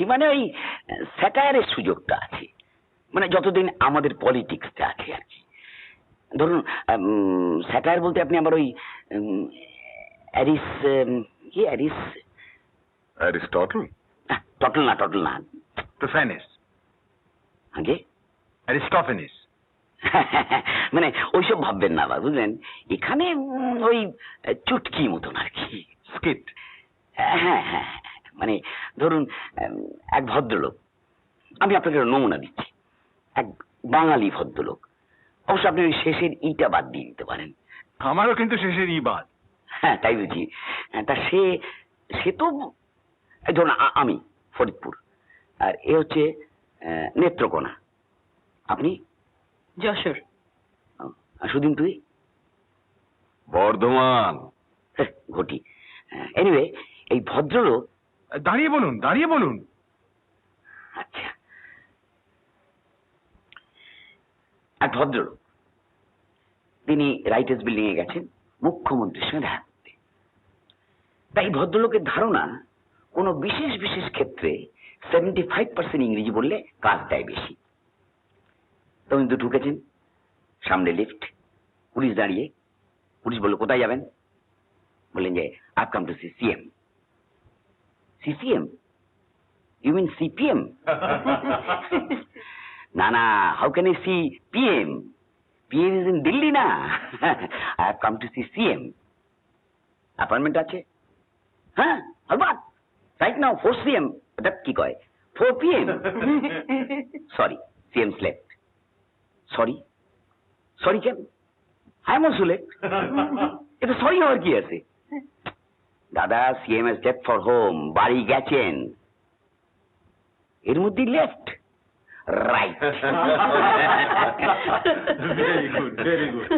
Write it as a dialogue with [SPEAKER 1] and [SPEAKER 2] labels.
[SPEAKER 1] বলছি মানে ওই স্যাটায়ারের সুযোগটা আছে। মানে যতদিন আমাদের পলিটিক্সটা আছে আর কি। ধরুন স্যাটায়ার বলতে আপনি আবার ওই অ্যারিস কি অ্যারিস?
[SPEAKER 2] অ্যারিস্টটল?
[SPEAKER 1] আহ, টটল না টটল না।
[SPEAKER 3] Profanis.
[SPEAKER 1] আগে?
[SPEAKER 3] Aristophanes.
[SPEAKER 1] মানে ওইসব ভাববেন না বা বুঝলেন? এখানে ওই চুটকি মতন আর কি।
[SPEAKER 3] Skit.
[SPEAKER 1] হ্যাঁ হ্যাঁ হ্যাঁ, মানে ধরুন এক ভদ্রলোক আমি আপনাকে নমুনা দিচ্ছি। এক বাঙালি ভদ্রলোক। অবশ্য আপনি ওই শেষের ইটা বাদ দিয়ে দিতে পারেন।
[SPEAKER 3] আমারও কিন্তু শেষের ই বাদ।
[SPEAKER 1] হ্যাঁ তাই বুঝি। হ্যাঁ, তা সে সে তো ধরুন আমি ফরিদপুর। আর এ হচ্ছে আহ, নেত্রকোনা। আপনি?
[SPEAKER 4] যশোর।
[SPEAKER 1] সুদিন তুই?
[SPEAKER 2] বর্ধমান।
[SPEAKER 1] হ্যাঁ, ঘটি। এনিওয়ে এই ভদ্রলোক
[SPEAKER 3] দাঁড়িয়ে বলুন দাঁড়িয়ে বলুন।
[SPEAKER 1] আচ্ছা। এক ভদ্রলোক, তিনি রাইটার্স বিল্ডিং এ গেছেন, মুখ্যমন্ত্রীর সঙ্গে দেখা করতে। তাই ভদ্রলোকের ধারণা, কোনো বিশেষ বিশেষ ক্ষেত্রে সেভেন্টি ফাইভ পার্সেন্ট ইংরেজি বললে কাজ দেয় বেশি। তো ঢুকেছেন, সামনে লিফট পুলিশ দাঁড়িয়ে, পুলিশ বলল, কোথায় যাবেন? বললেন যে I come to see CM CCM you mean CPM না না how can I see PM PM is in Delhi না I have come to see CM appointment আছে? হ্যাঁ হলবাদ রাইট নাও ফোর সিএম ওটা কি কয়? Four PM sorry CM slept sorry sorry কেন? আই এম অলসো লেট এটা sorry হওয়ার কি আছে? দাদা CM's left for home বাড়ি গেছেন এর মধ্যে left right
[SPEAKER 3] Very good, very good.